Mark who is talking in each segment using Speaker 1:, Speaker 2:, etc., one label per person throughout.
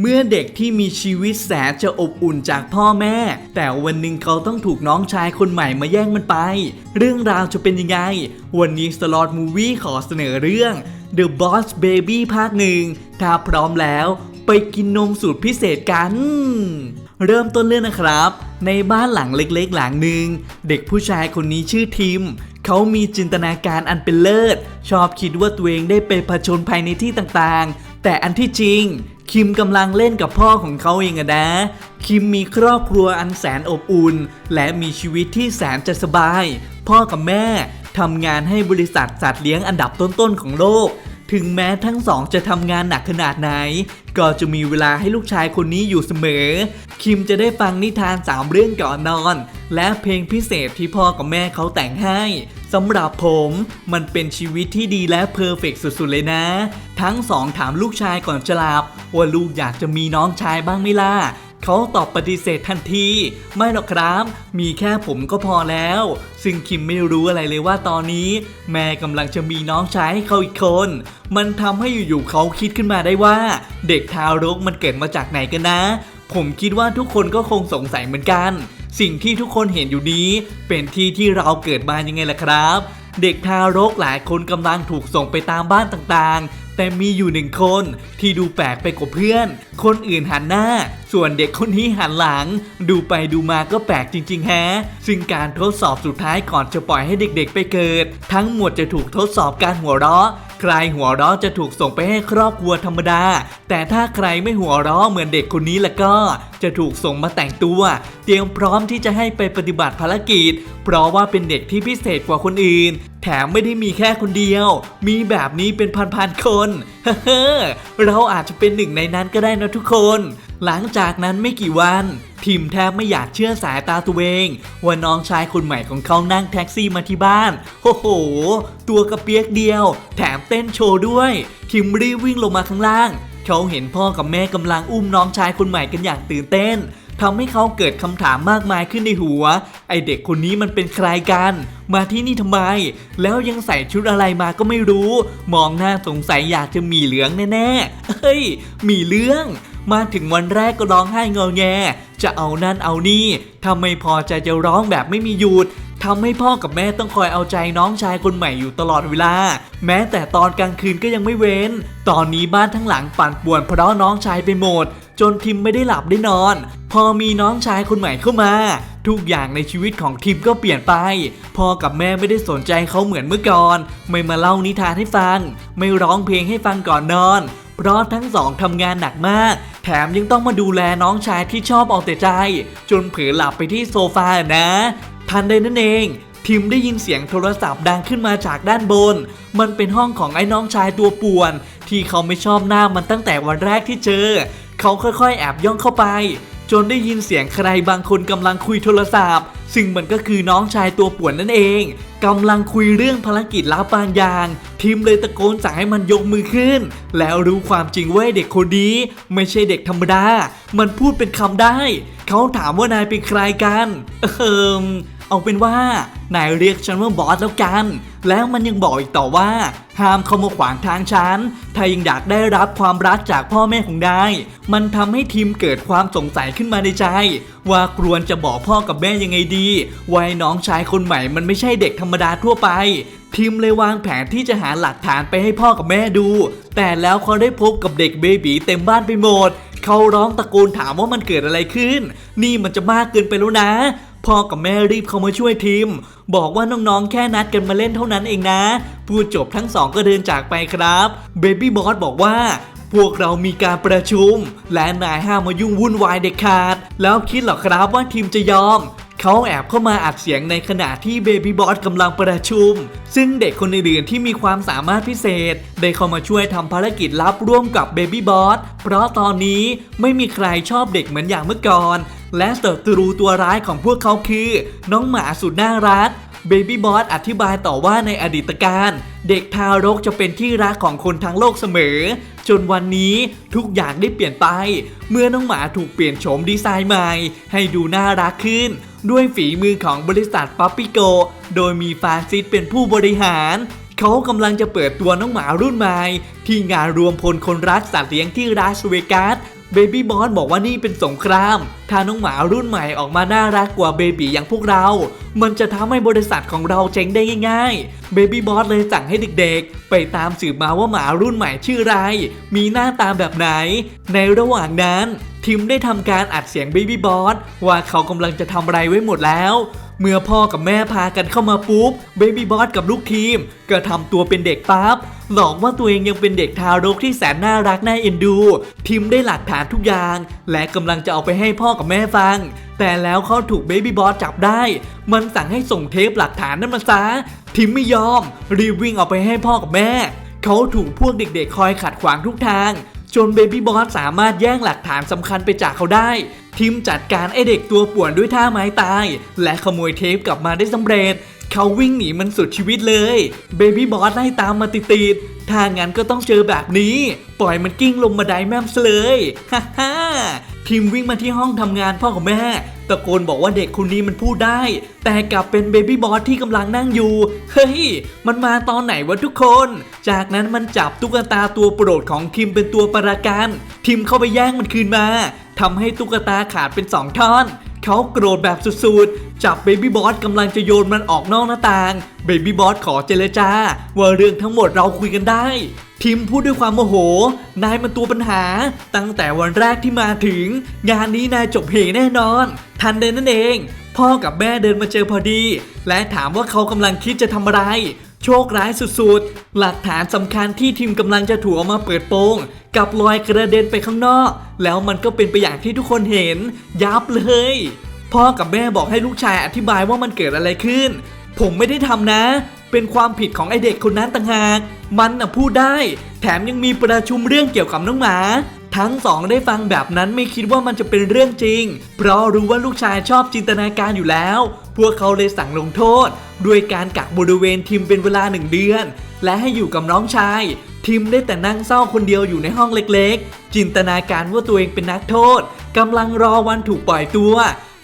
Speaker 1: เมื่อเด็กที่มีชีวิตแสนจะอบอุ่นจากพ่อแม่ แต่วันหนึ่งเขาต้องถูกน้องชายคนใหม่มาแย่งมันไป เรื่องราวจะเป็นยังไง วันนี้สล็อตมูวี่ขอเสนอเรื่อง The Boss Baby ภาคหนึ่ง ถ้าพร้อมแล้วไปกินนมสูตรพิเศษกัน เริ่มต้นเรื่องนะครับ ในบ้านหลังเล็กๆ หลังหนึ่ง เด็กผู้ชายคนนี้ชื่อทิมเขามีจินตนาการอันเป็นเลิศ ชอบคิดว่าตัวเองได้ไปผจญภัยในที่ต่างๆ แต่อันที่จริง คิมกำลังเล่นกับพ่อของเขาเองอะนะ คิมมีครอบครัวอันแสนอบอุ่น และมีชีวิตที่แสนจะสบาย พ่อกับแม่ทำงานให้บริษัทสัตว์เลี้ยงอันดับต้นๆของโลก ถึงแม้ทั้งสองจะทำงานหนักขนาดไหน ก็จะมีเวลาให้ลูกชายคนนี้อยู่เสมอ คิมจะได้ฟังนิทานสามเรื่องก่อนนอน และเพลงพิเศษที่พ่อกับแม่เขาแต่งให้ สำหรับผมมันเป็นชีวิตที่ดีและเพอร์เฟกสุดๆเลยนะ ทั้งสองถามลูกชายก่อนจะหลับว่าลูกอยากจะมีน้องชายบ้างไหมล่ะเขาตอบปฏิเสธทันที ไม่หรอกครับ มีแค่ผมก็พอแล้ว ซึ่งคิมไม่รู้อะไรเลยว่าตอนนี้ แม่กำลังจะมีน้องชายให้เขาอีกคน มันทำให้อยู่ๆเขาคิดขึ้นมาได้ว่า เด็กทารกมันเกิดมาจากไหนกันนะ ผมคิดว่าทุกคนก็คงสงสัยเหมือนกัน สิ่งที่ทุกคนเห็นอยู่นี้ เป็นที่ที่เราเกิดมายังไงล่ะครับ เด็กทารกหลายคนกำลังถูกส่งไปตามบ้านต่างๆ แต่มีอยู่หนึ่งคนที่ดูแปลกไปกว่าเพื่อน คนอื่นหันหน้า ส่วนเด็กคนนี้หันหลัง ดูไปดูมาก็แปลกจริงๆแฮะ ซึ่งการทดสอบสุดท้ายก่อนจะปล่อยให้เด็กๆไปเกิด ทั้งหมดจะถูกทดสอบการหัวเราะใครหัวเราะจะถูกส่งไปให้ครอบครัวธรรมดา แต่ถ้าใครไม่หัวเราะเหมือนเด็กคนนี้แล้วก็ จะถูกส่งมาแต่งตัว เตรียมพร้อมที่จะให้ไปปฏิบัติภารกิจ เพราะว่าเป็นเด็กที่พิเศษกว่าคนอื่น แถมไม่ได้มีแค่คนเดียว มีแบบนี้เป็นพันๆคน เฮ้เราอาจจะเป็นหนึ่งในนั้นก็ได้นะทุกคน หลังจากนั้นไม่กี่วัน ทิมแทบไม่อยากเชื่อสายตาตัวเอง ว่าน้องชายคนใหม่ของเขานั่งแท็กซี่มาที่บ้านโอ้โห ตัวกระเปียกเดียว แถมเต้นโชว์ด้วย ทิมรีบวิ่งลงมาข้างล่าง เขาเห็นพ่อกับแม่กำลังอุ้มน้องชายคนใหม่กันอย่างตื่นเต้นทำให้เขาเกิดคำถามมากมายขึ้นในหัว ไอเด็กคนนี้มันเป็นใครกัน มาที่นี่ทำไม แล้วยังใส่ชุดอะไรมาก็ไม่รู้ มองหน้าสงสัยอยากจะมีเหลืองแน่ๆเฮ้ย มีเรื่อง มาถึงวันแรกก็ร้องไห้เงอแง จะเอานั่นเอานี่ทำไม่พอใจจะร้องแบบไม่มีหยุดทำให้พ่อกับแม่ต้องคอยเอาใจน้องชายคนใหม่อยู่ตลอดเวลา แม้แต่ตอนกลางคืนก็ยังไม่เว้น ตอนนี้บ้านทั้งหลังปั่นป่วนเพราะน้องชายไปหมด จนทิมไม่ได้หลับได้นอน พอมีน้องชายคนใหม่เข้ามา ทุกอย่างในชีวิตของทิมก็เปลี่ยนไป พ่อกับแม่ไม่ได้สนใจเขาเหมือนเมื่อก่อน ไม่มาเล่านิทานให้ฟัง ไม่ร้องเพลงให้ฟังก่อนนอน เพราะทั้งสองทำงานหนักมาก แถมยังต้องมาดูแลน้องชายที่ชอบเอาแต่ใจ จนเผลอหลับไปที่โซฟานะ ทันใดนั่นเองทิมได้ยินเสียงโทรศัพท์ดังขึ้นมาจากด้านบน มันเป็นห้องของไอ้น้องชายตัวป่วน ที่เขาไม่ชอบหน้ามันตั้งแต่วันแรกที่เจอ เขาค่อยๆ แอบย่องเข้าไป จนได้ยินเสียงใครบางคนกำลังคุยโทรศัพท์ ซึ่งมันก็คือน้องชายตัวป่วนนั่นเอง กำลังคุยเรื่องภารกิจลับบางอย่าง ทีมเลยตะโกนสั่งให้มันยกมือขึ้น แล้วรู้ความจริงว่าเด็กคนนี้ไม่ใช่เด็กธรรมดา มันพูดเป็นคำได้ เขาถามว่านายเป็นใครกัน เอิม เอาเป็นว่านายเรียกฉันว่าบอสแล้วกัน แล้วมันยังบอกอีกต่อว่า ห้ามเข้ามาขวางทางฉัน ถ้ายังอยากได้รับความรักจากพ่อแม่ของนาย มันทำให้ทีมเกิดความสงสัยขึ้นมาในใจ ว่ากรวนจะบอกพ่อกับแม่ยังไงดีว่าไอ้น้องชายคนใหม่มันไม่ใช่เด็กธรรมดาทั่วไป ทีมเลยวางแผนที่จะหาหลักฐานไปให้พ่อกับแม่ดู แต่แล้วเขาได้พบกับเด็กเบบีเต็มบ้านไปหมด เขาร้องตะโกนถามว่ามันเกิดอะไรขึ้น นี่มันจะมากเกินไปแล้วนะ พ่อกับแม่รีบเข้ามาช่วยทีม บอกว่าน้องๆแค่นัดกันมาเล่นเท่านั้นเองนะ พูดจบทั้งสองก็เดินจากไปครับเบบี้บอสบอกว่าพวกเรามีการประชุม และนายห้ามมายุ่งวุ่นวายเด็ดขาด แล้วคิดหรอครับว่าทีมจะยอม เขาแอบเข้ามาอัดเสียงในขณะที่เบบี้บอสกำลังประชุม ซึ่งเด็กคนอื่นๆที่มีความสามารถพิเศษ ได้เข้ามาช่วยทำภารกิจลับร่วมกับเบบี้บอสเพราะตอนนี้ไม่มีใครชอบเด็กเหมือนอย่างเมื่อก่อน และศัตรูตัวร้ายของพวกเขาคือ น้องหมาสุดน่ารักเบบี้บอสอธิบายต่อว่าในอดีตการเด็กทารกจะเป็นที่รักของคนทั้งโลกเสมอ จนวันนี้ทุกอย่างได้เปลี่ยนไป เมื่อน้องหมาถูกเปลี่ยนโฉมดีไซน์ใหม่ ให้ดูน่ารักขึ้น ด้วยฝีมือของบริษัทปั๊ปปิโก โดยมีฟานซิสเป็นผู้บริหาร เขากำลังจะเปิดตัวน้องหมารุ่นใหม่ ที่งานรวมพลคนรักสัตว์เลี้ยงที่ราสเวกัส เบบี้บอสบอกว่านี่เป็นสงคราม ถ้าน้องหมารุ่นใหม่ออกมาน่ารักกว่าเบบีอย่างพวกเรา มันจะทำให้บริษัทของเราเจ๊งได้ง่ายๆ เบบี้บอสเลยสั่งให้เด็กๆ ไปตามสืบมาว่าหมารุ่นใหม่ชื่ออะไร มีหน้าตาแบบไหน ในระหว่างนั้น ทิมได้ทำการอัดเสียงเบบี้บอสว่าเขากำลังจะทำอะไรไว้หมดแล้ว เมื่อพ่อกับแม่พากันเข้ามาปุ๊บเบบี้บอสกับลูกทีม ก็ทำตัวเป็นเด็กปั๊บหลอกว่าตัวเองยังเป็นเด็กทารกที่แสนน่ารักน่าเอ็นดูทิมได้หลักฐานทุกอย่าง และกำลังจะเอาไปให้พ่อกับแม่ฟัง แต่แล้วเขาถูกเบบี้บอสจับได้ มันสั่งให้ส่งเทปหลักฐานนั้นมาซะทิมไม่ยอม รีบวิ่งเอาไปให้พ่อกับแม่ เขาถูกพวกเด็กๆ คอยขัดขวางทุกทาง จนเบบี้บอสสามารถแย่งหลักฐานสำคัญไปจากเขาได้ทีมจัดการไอเด็กตัวป่วนด้วยท่าไม้ตาย และขโมยเทปกลับมาได้สำเร็จเขาวิ่งหนีมันสุดชีวิตเลย เบบี้บอสไล่ตามมาติดๆถ้างั้นก็ต้องเจอแบบนี้ ปล่อยมันกิ้งลงมาไดแม่มเลยฮ่าฮ่าทีมวิ่งมาที่ห้องทำงานพ่อกับแม่ ตะโกนบอกว่าเด็กคนนี้มันพูดได้ แต่กลับเป็นเบบี้บอสที่กำลังนั่งอยู่ เฮ้ย มันมาตอนไหนวะทุกคน จากนั้นมันจับตุ๊กตาตัวโปรดของทิมเป็นตัวประกัน ทิมเข้าไปแย่งมันคืนมาทำให้ตุ๊กตาขาดเป็นสองท่อน เขาโกรธแบบสุดๆ จับเบบี้บอสกำลังจะโยนมันออกนอกหน้าต่าง เบบี้บอสขอเจรจา ว่าเรื่องทั้งหมดเราคุยกันได้ ทิมพูดด้วยความโมโห นายมันตัวปัญหา ตั้งแต่วันแรกที่มาถึง งานนี้นายจบเหแน่นอน ทันเดนนั่นเอง พ่อกับแม่เดินมาเจอพอดี และถามว่าเขากำลังคิดจะทำอะไร โชคร้ายสุดๆ หลักฐานสำคัญที่ทีมกำลังจะถูกเอามาเปิดโปงกับลอยกระเด็นไปข้างนอก แล้วมันก็เป็นไปอย่างที่ทุกคนเห็น ยับเลย พ่อกับแม่บอกให้ลูกชายอธิบายว่ามันเกิดอะไรขึ้น ผมไม่ได้ทำนะ เป็นความผิดของไอเด็กคนนั้นต่างหาก มันน่ะพูดได้ แถมยังมีประชุมเรื่องเกี่ยวกับน้องหมา ทั้งสองได้ฟังแบบนั้นไม่คิดว่ามันจะเป็นเรื่องจริง เพราะรู้ว่าลูกชายชอบจินตนาการอยู่แล้ว พวกเขาเลยสั่งลงโทษ ด้วยการกักบริเวณทีมเป็นเวลาหนึ่งเดือน และให้อยู่กับน้องชายทีมได้แต่นั่งเศร้าคนเดียวอยู่ในห้องเล็กๆ จินตนาการว่าตัวเองเป็นนักโทษกำลังรอวันถูกปล่อยตัว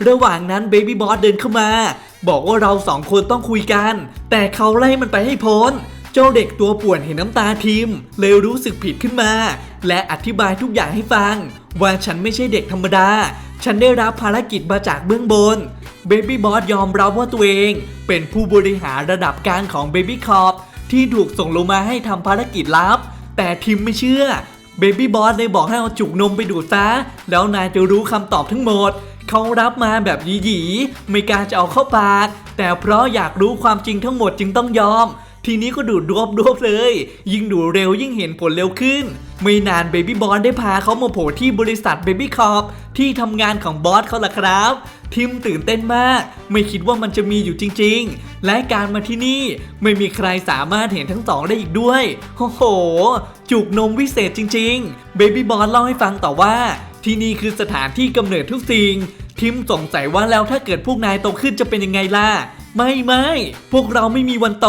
Speaker 1: ระหว่างนั้นเบบี้บอสเดินเข้ามา บอกว่าเราสองคนต้องคุยกัน แต่เขาไล่มันไปให้พ้น เจ้าเด็กตัวป่วนเห็นน้ำตาทิมเลยรู้สึกผิดขึ้นมา และอธิบายทุกอย่างให้ฟัง ว่าฉันไม่ใช่เด็กธรรมดา ฉันได้รับภารกิจมาจากเบื้องบนเบบี้บอสยอมรับว่าตัวเอง เป็นผู้บริหารระดับกลางของเบบี้คอปที่ถูกส่งลงมาให้ทำภารกิจลับ แต่ทิมไม่เชื่อเบบี้บอสเลยบอกให้เอาจุกนมไปดูดซะแล้วนายจะรู้คำตอบทั้งหมดเขารับมาแบบหยีๆไม่กล้าจะเอาเข้าปาก แต่เพราะอยากรู้ความจริงทั้งหมดจึงต้องยอม ทีนี้ก็ดูดรวบรวบเลย ยิ่งดูเร็วยิ่งเห็นผลเร็วขึ้น ไม่นานเบบี้บอสได้พาเขามาโผล่ที่บริษัทเบบี้คอปที่ทำงานของบอสเขาล่ะครับ ทิมตื่นเต้นมาก ไม่คิดว่ามันจะมีอยู่จริง ๆ และการมาที่นี่ไม่มีใครสามารถเห็นทั้งสองได้อีกด้วยโอ้โห จุกนมวิเศษจริง ๆ เบบี้บอสเล่าให้ฟังต่อว่า ที่นี่คือสถานที่กำเนิดทุกสิ่ง ทิมสงสัยว่าแล้วถ้าเกิดพวกนายโตขึ้นจะเป็นยังไงล่ะ ไม่ไม่พวกเราไม่มีวันโต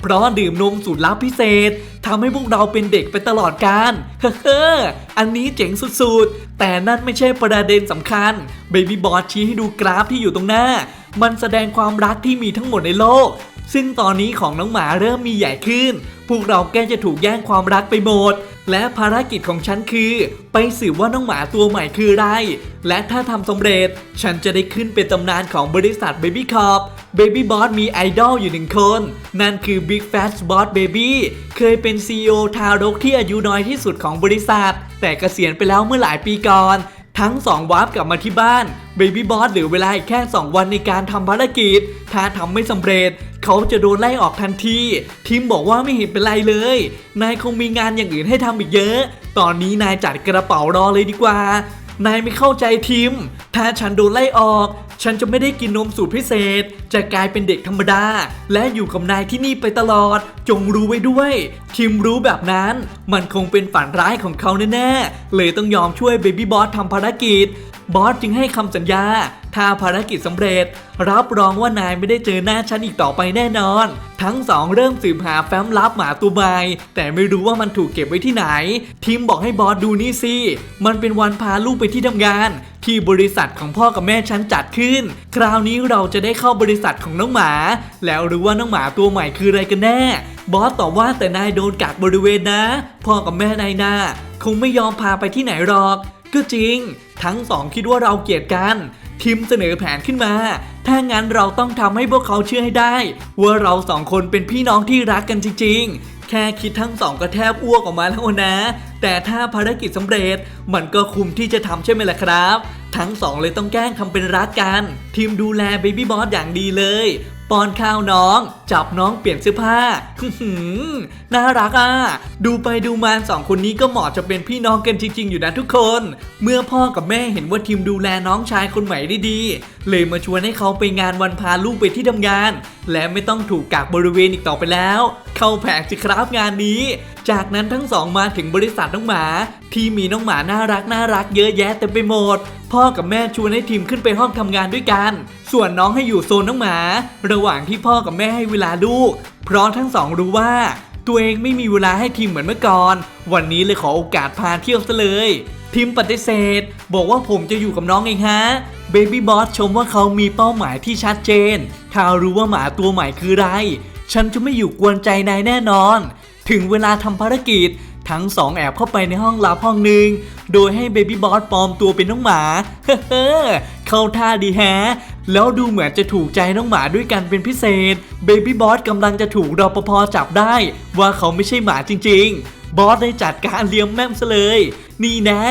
Speaker 1: เพราะดื่มนมสูตรลับพิเศษทำให้พวกเราเป็นเด็กไปตลอดกาลเฮ้ออันนี้เจ๋งสุดๆ แต่นั่นไม่ใช่ประเด็นสำคัญเบบี้บอสชี้ให้ดูกราฟที่อยู่ตรงหน้า มันแสดงความรักที่มีทั้งหมดในโลก ซึ่งตอนนี้ของน้องหมาเริ่มมีใหญ่ขึ้น พวกเราแกล้จะถูกแย่งความรักไปหมด และภารกิจของฉันคือ ไปสืบว่าน้องหมาตัวใหม่คืออะไร และถ้าทำสำเร็จ ฉันจะได้ขึ้นเป็นตำนานของบริษัท Baby Corp Baby Boss มีไอดอลอยู่หนึ่งคน นั่นคือ Big Fat Boss Baby เคยเป็น CEO ทารกที่อายุน้อยที่สุดของบริษัท แต่เกษียณไปแล้วเมื่อหลายปีก่อน ทั้งสองวาร์ปกลับมาที่บ้านเบบี้บอสเหลือเวลาอีกแค่ 2 วันในการทำภารกิจ ถ้าทำไม่สำเร็จ เขาจะโดนไล่ออกทันที ทีมบอกว่าไม่เห็นเป็นไรเลย นายคงมีงานอย่างอื่นให้ทำอีกเยอะ ตอนนี้นายจัดกระเป๋ารอเลยดีกว่า นายไม่เข้าใจทิม ถ้าฉันโดนไล่ออก ฉันจะไม่ได้กินนมสูตรพิเศษ จะกลายเป็นเด็กธรรมดา และอยู่กับนายที่นี่ไปตลอด จงรู้ไว้ด้วย ทิมรู้แบบนั้น มันคงเป็นฝันร้ายของเขาแน่ๆ เลยต้องยอมช่วยเบบี้บอสทำภารกิจ บอสจึงให้คำสัญญา ถ้าภารกิจสำเร็จ รับรองว่านายไม่ได้เจอหน้าฉันอีกต่อไปแน่นอน ทั้งสองเริ่มสืบหาแฟ้มลับหมาตัวใหม่แต่ไม่รู้ว่ามันถูกเก็บไว้ที่ไหน ทีมบอกให้บอสดูนี่สิ มันเป็นวันพาลูกไปที่ทำงาน ที่บริษัทของพ่อกับแม่ฉันจัดขึ้น คราวนี้เราจะได้เข้าบริษัทของน้องหมา แล้วรู้ว่าน้องหมาตัวใหม่คืออะไรกันแน่ บอสตอบว่าแต่นายโดนกักบริเวณนะ พ่อกับแม่นายนาคงไม่ยอมพาไปที่ไหนหรอกกก็จริง ทั้งสองคิดว่าเราเกลียดกัน ทีมเสนอแผนขึ้นมา ถ้างั้นเราต้องทำให้พวกเขาเชื่อให้ได้ ว่าเราสองคนเป็นพี่น้องที่รักกันจริงๆ แค่คิดทั้งสองก็แทบอ้วกออกมาแล้วนะ แต่ถ้าภารกิจสำเร็จ มันก็คุ้มที่จะทำใช่ไหมล่ะครับ ทั้งสองเลยต้องแกล้งทำเป็นรักกัน ทีมดูแลเบบี้บอสอย่างดีเลย ป้อนข้าวน้อง จับน้องเปลี่ยนเสื้อผ้าน่ารักอะ ดูไปดูมาสองคนนี้ก็เหมาะจะเป็นพี่น้องกันจริง ๆ อยู่นะทุกคน เมื่อพ่อกับแม่เห็นว่าทีมดูแลน้องชายคนใหม่ได้ดี เลยมาชวนให้เขาไปงานวันพาลูกไปที่ทำงาน และไม่ต้องถูกกักบริเวณอีกต่อไปแล้ว เข้าแผงสิครับงานนี้ จากนั้นทั้งสองมาถึงบริษัทน้องหมา ที่มีน้องหมาน่ารักน่ารักเยอะแยะเต็มไปหมด พ่อกับแม่ชวนให้ทีมขึ้นไปห้องทำงานด้วยกัน ส่วนน้องให้อยู่โซนน้องหมา ระหว่างที่พ่อกับแม่ให้เวลาลูก เพราะทั้งสองรู้ว่า ตัวเองไม่มีเวลาให้ทีมเหมือนเมื่อก่อน วันนี้เลยขอโอกาสพาเที่ยวซะเลย ทีมปฏิเสธ บอกว่าผมจะอยู่กับน้องเองฮะเบบี้บอสชมว่าเขามีเป้าหมายที่ชัดเจน ถ้ารู้ว่าหมาตัวใหม่คืออะไร ฉันจะไม่อยู่กวนใจนายแน่นอน ถึงเวลาทำภารกิจทั้งสองแอบเข้าไปในห้องลับห้องหนึ่ง โดยให้เบบี้บอสปลอมตัวเป็นน้องหมา เฮ้เข้าท่าดีแฮะ แล้วดูเหมือนจะถูกใจน้องหมาด้วยกันเป็นพิเศษ เบบี้บอสกำลังจะถูกรปภจับได้ ว่าเขาไม่ใช่หมาจริง ๆ บอสได้จัดการเลี้ยงแม่มซะเลย นี่แน่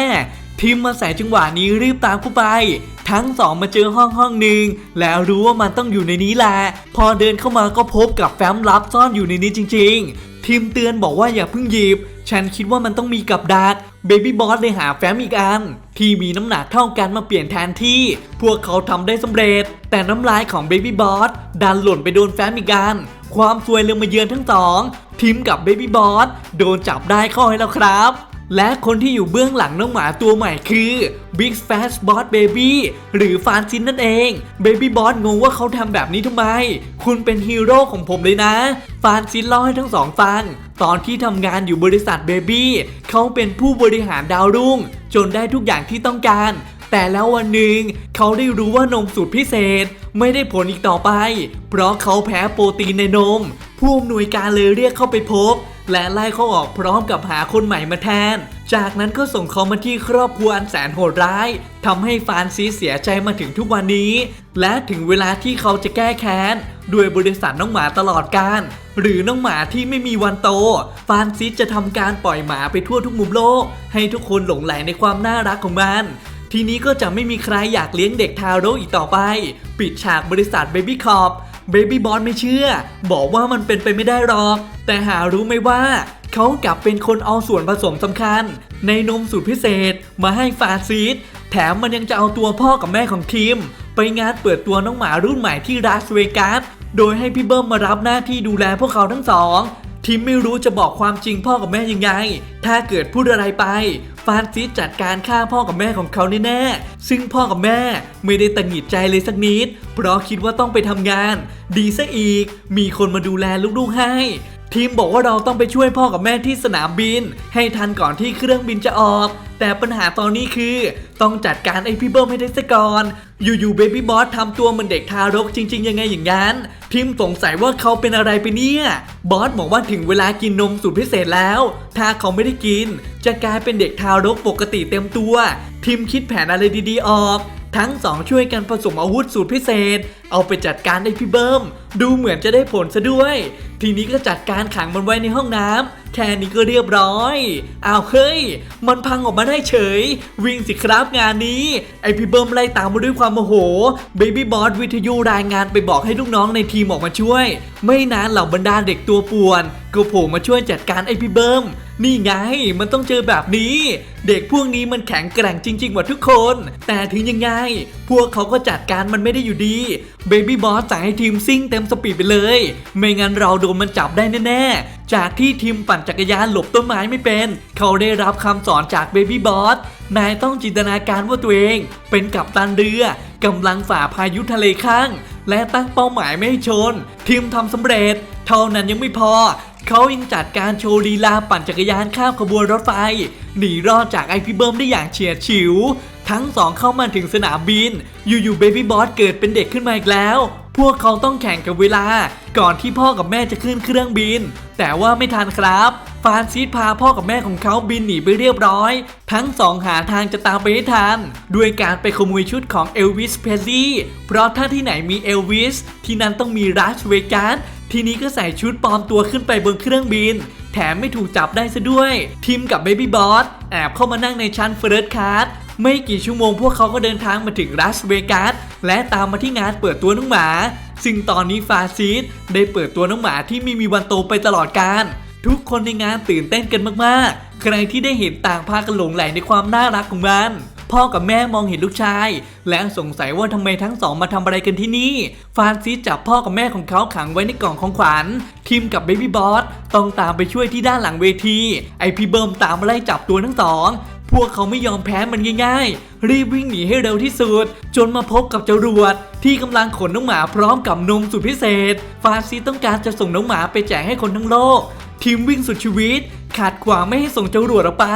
Speaker 1: ทีมมาใส่จังหวะนี้รีบตามเข้าไป ทั้งสองมาเจอห้องห้องหนึ่งแล้วรู้ว่ามันต้องอยู่ในนี้แหละ พอเดินเข้ามาก็พบกับแฟ้มลับซ่อนอยู่ในนี้จริงๆทีมเตือนบอกว่าอย่าเพิ่งหยิบ ฉันคิดว่ามันต้องมีกับดักเบบี้บอสเลยหาแฟ้มอีกอัน ที่มีน้ำหนักเท่ากันมาเปลี่ยนแทนที่ พวกเขาทำได้สำเร็จ แต่น้ำลายของเบบี้บอสดันหล่นไปโดนแฟ้มอีกอันความซวยเลยมาเยือนทั้งสองทีมกับเบบี้บอสโดนจับได้ข้าให้แล้วครับ และคนที่อยู่เบื้องหลังน้องหมาตัวใหม่คือ Big Fat Boss Baby หรือฟานซินนั่นเอง Baby Boss งงว่าเขาทำแบบนี้ทำไม คุณเป็นฮีโร่ของผมเลยนะ ฟานซินเล่าให้ทั้งสองฟัง ตอนที่ทำงานอยู่บริษัท Baby เขาเป็นผู้บริหารดาวรุ่ง จนได้ทุกอย่างที่ต้องการ แต่แล้ววันหนึ่งเขาได้รู้ว่านมสูตรพิเศษไม่ได้ผลอีกต่อไป เพราะเขาแพ้โปรตีนในนม ผู้อำนวยการเลยเรียกเข้าไปพบ และไล่เขาออกพร้อมกับหาคนใหม่มาแทน จากนั้นก็ส่งเขามาที่ครอบครัวอันแสนโหดร้ายทำให้ฟานซีเสียใจมาถึงทุกวันนี้ และถึงเวลาที่เขาจะแก้แค้น ด้วยบริษัทน้องหมาตลอดการ หรือน้องหมาที่ไม่มีวันโต ฟานซิสจะทำการปล่อยหมาไปทั่วทุกมุมโลก ให้ทุกคนหลงไหลในความน่ารักของมัน ทีนี้ก็จะไม่มีใครอยากเลี้ยงเด็กทารกอีกต่อไป ปิดฉากบริษัท Baby c o p Baby b o s ไม่เชื่อ บอกว่ามันเป็นไปไม่ได้หรอก แต่หารู้ไหมว่าเขากลับเป็นคนเอาส่วนผสมสำคัญ ในนมสูตรพิเศษมาให้ฟาซีดแถมมันยังจะเอาตัวพ่อกับแม่ของทีม ไปงานเปิดตัวน้องหมารุ่นใหม่ที่ลาสเวกัสโดยให้พี่เบิ้มมารับหน้าที่ดูแลพวกเขาทั้งสองทีมไม่รู้จะบอกความจริงพ่อกับแม่ยังไง ถ้าเกิดพูดอะไรไป ฟานซิสจัดการฆ่าพ่อกับแม่ของเขาแน่ๆ ซึ่งพ่อกับแม่ไม่ได้ตังหงิดใจเลยสักนิด เพราะคิดว่าต้องไปทำงาน ดีซะอีก มีคนมาดูแลลูกๆให้ ทีมบอกว่าเราต้องไปช่วยพ่อกับแม่ที่สนามบิน ให้ทันก่อนที่เครื่องบินจะออก แต่ปัญหาตอนนี้คือ ต้องจัดการไอพี่เบิ้มให้ได้ซะก่อน อยู่ๆเบบี้บอสทำตัวเหมือนเด็กทารกจริง ๆ ยังไงอย่างนั้น ทีมสงสัยว่าเขาเป็นอะไรไปเนี่ย บอสบอกว่าถึงเวลากินนมสูตรพิเศษแล้ว ถ้าเขาไม่ได้กิน จะกลายเป็นเด็กทารกปกติเต็มตัว ทีมคิดแผนอะไรดีๆออก ทั้งสองช่วยกันผสมอาวุธสูตรพิเศษ เอาไปจัดการไอ้พี่เบิ้ม ดูเหมือนจะได้ผลซะด้วย ทีนี้ก็จัดการขังมันไว้ในห้องน้ำแค่นี้ก็เรียบร้อยอ้าวเฮ้ย มันพังออกมาได้เฉย วิ่งสิครับงานนี้ ไอพี่เบิ้มไล่ตามมาด้วยความโมโหเบบี้บอสวิทยุรายงานไปบอกให้ลูกน้องในทีมออกมาช่วย ไม่นานเหล่าบรรดาเด็กตัวป่วนก็โผล่มาช่วยจัดการไอพี่เบิ้ม นี่ไงมันต้องเจอแบบนี้ เด็กพวกนี้มันแข็งแกร่งจริงๆหมดทุกคน แต่ถึงยังไง พวกเขาก็จัดการมันไม่ได้อยู่ดีเบบี้บอสสั่งให้ทีมซิ่งเต็มสปีดไปเลย ไม่งั้นเราโดนมันจับได้แน่ๆ จากที่ทีมปั่นจักรยานหลบต้นไม้ไม่เป็น เขาได้รับคำสอนจากเบบี้บอสนายต้องจินตนาการว่าตัวเอง เป็นกัปตันเรือกำลังฝ่าพายุทะเลข้าง และตั้งเป้าหมายไม่ให้ชน ทีมทำสำเร็จ เท่านั้นยังไม่พอ เขายังจัดการโชว์ลีลาปั่นจักรยานข้ามขบวนรถไฟ หนีรอดจากไอพี่เบิร์มได้อย่างเฉียดฉิว ทั้งสองเข้ามาถึงสนามบิน อยู่ๆเบบี้บอสเกิดเป็นเด็กขึ้นมาอีกแล้ว พวกเขาต้องแข่งกับเวลา ก่อนที่พ่อกับแม่จะขึ้นเครื่องบิน แต่ว่าไม่ทันครับฟานซิสพาพ่อกับแม่ของเขาบินหนีไปเรียบร้อย ทั้งสองหาทางจะตามไปให้ทัน ด้วยการไปขโมยชุดของเอลวิสเพลลี่เพราะถ้าที่ไหนมีเอลวิสที่นั่นต้องมีรัสเวกัส ทีนี้ก็ใส่ชุดปลอมตัวขึ้นไปบนเครื่องบิน แถมไม่ถูกจับได้ซะด้วย ทีมกับเบบี้บอสแอบเข้ามานั่งในชั้นเฟิร์สคลาสไม่กี่ชั่วโมงพวกเขาก็เดินทางมาถึงรัสเวกัสและตามมาที่งานเปิดตัวน้องหมา ซึ่งตอนนี้ฟาซิสได้เปิดตัวน้องหมาที่ไม่มีวันโตไปตลอดกาลทุกคนในงานตื่นเต้นกันมากๆ ใครที่ได้เห็นต่างพากันหลงไหลในความน่ารักของมัน พ่อกับแม่มองเห็นลูกชาย และสงสัยว่าทำไมทั้งสองมาทำอะไรกันที่นี่ ฟานซิสจับพ่อกับแม่ของเขาขังไว้ในกล่องของขวัญทีมกับเบบี้บอสต้องตามไปช่วยที่ด้านหลังเวที ไอพี่เบิร์มตามมาไล่จับตัวทั้งสองพวกเขาไม่ยอมแพ้มันง่ายๆ รีบวิ่งหนีให้เร็วที่สุด จนมาพบกับจรวด ที่กำลังขนน้องหมาพร้อมกับนมสุดพิเศษ ฟาซิสต้องการจะส่งน้องหมาไปแจกให้คนทั้งโลก ทีมวิ่งสุดชีวิต ขาดขวางไม่ให้ส่งจรวดออกไป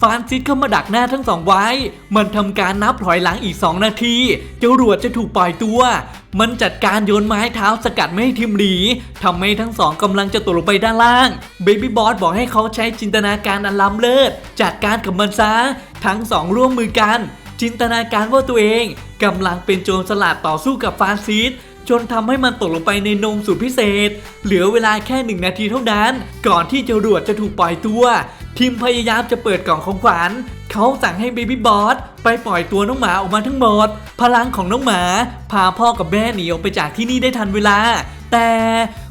Speaker 1: ฟานซิสเข้ามาดักหน้าทั้งสองไว้ มันทำการนับถอยหลังอีก 2 นาที จรวดจะถูกปล่อยตัว มันจัดการโยนไม้เท้าสกัดไม่ให้ทีมหนีทำให้ทั้งสองกำลังจะตกลงไปด้านล่าง เบบี้บอสบอกให้เขาใช้จินตนาการอันล้ำเลิศ จัดการกับมันซะ ทั้งสองร่วมมือกัน จินตนาการว่าตัวเองกำลังเป็นโจรสลัดต่อสู้กับฟานซิส จนทำให้มันตกลงไปในนมสูตรพิเศษ เหลือเวลาแค่หนึ่งนาทีเท่านั้น ก่อนที่จรวดจะถูกปล่อยตัวทีมพยายามจะเปิดกล่องของขวัญเขาสั่งให้เบบี้บอสไปปล่อยตัวน้องหมาออกมาทั้งหมด พลังของน้องหมา พาพ่อกับแม่หนีออกไปจากที่นี่ได้ทันเวลา แต่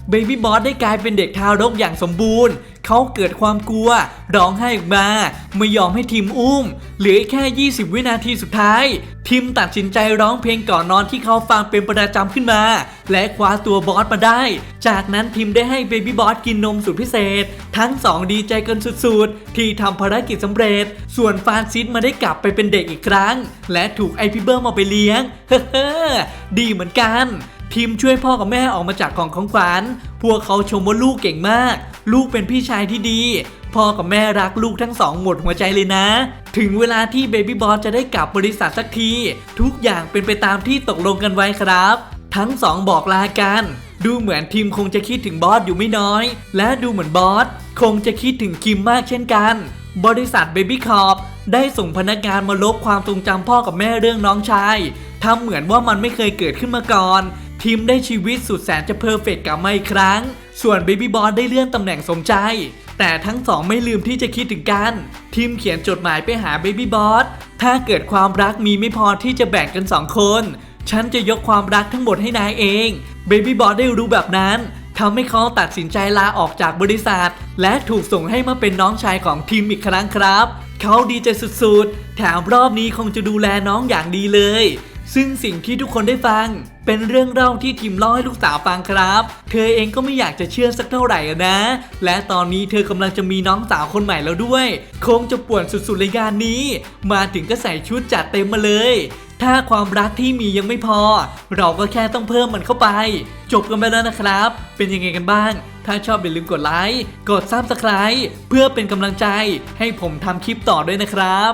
Speaker 1: เบบี้บอสได้กลายเป็นเด็กทารกอย่างสมบูรณ์ เขาเกิดความกลัว ร้องไห้ออกมา ไม่ยอมให้ทีมอุ้ม เหลือแค่ 20 วินาทีสุดท้าย ทีมตัดสินใจร้องเพลงก่อนนอนที่เขาฟังเป็นประจำขึ้นมา และคว้าตัวบอสมาได้ จากนั้นทีมได้ให้เบบี้บอสกินนมสุดพิเศษ ทั้งสองดีใจกันสุดๆ ที่ทำภารกิจสำเร็จ ส่วนฟานซิสมาได้กลับไปเป็นเด็กอีกครั้ง และถูกไอพิเบิร์มเอาไปเลี้ยง เฮ้อดีเหมือนกัน ทีมช่วยพ่อกับแม่ออกมาจากกล่องของขวัญพวกเขาชมว่าลูกเก่งมาก ลูกเป็นพี่ชายที่ดี พ่อกับแม่รักลูกทั้งสองหมดหัวใจเลยนะ ถึงเวลาที่เบบี้บอสจะได้กลับบริษัทสักที ทุกอย่างเป็นไปตามที่ตกลงกันไว้ครับ ทั้งสองบอกลากัน ดูเหมือนทีมคงจะคิดถึงบอสอยู่ไม่น้อย และดูเหมือนบอสคงจะคิดถึงคิมมากเช่นกัน บริษัทเบบี้คอ p ได้ส่งพนักงานมาลบความทรงจำพ่อกับแม่เรื่องน้องชายทำเหมือนว่ามันไม่เคยเกิดขึ้นมาก่อน ทีมได้ชีวิตสุดแสนจะเพอร์เฟกต์กลับมาอีกครั้ง ส่วนเบบี้บอสได้เลื่อนตำแหน่งสมใจ แต่ทั้งสองไม่ลืมที่จะคิดถึงกัน ทีมเขียนจดหมายไปหาเบบี้บอสถ้าเกิดความรักมีไม่พอที่จะแบ่งกันสองคน ฉันจะยกความรักทั้งหมดให้นายเองเบบี้บอสได้รู้แบบนั้นทำให้เขาตัดสินใจลาออกจากบริษัท และถูกส่งให้มาเป็นน้องชายของทีมอีกครั้งครับ เขาดีใจสุดๆ แถมรอบนี้คงจะดูแลน้องอย่างดีเลย ซึ่งสิ่งที่ทุกคนได้ฟัง เป็นเรื่องเล่าที่ทีมเล่าให้ลูกสาวฟังครับ เธอเองก็ไม่อยากจะเชื่อสักเท่าไหร่นะ และตอนนี้เธอกำลังจะมีน้องสาวคนใหม่แล้วด้วย คงจะป่วนสุดๆเลยงานนี้ มาถึงก็ใส่ชุดจัดเต็มมาเลย ถ้าความรักที่มียังไม่พอ เราก็แค่ต้องเพิ่มมันเข้าไป จบกันไปแล้วนะครับ เป็นยังไงกันบ้าง ถ้าชอบอย่าลืมกดไลค์ กด Subscribe เพื่อเป็นกำลังใจให้ผมทำคลิปต่อด้วยนะครับ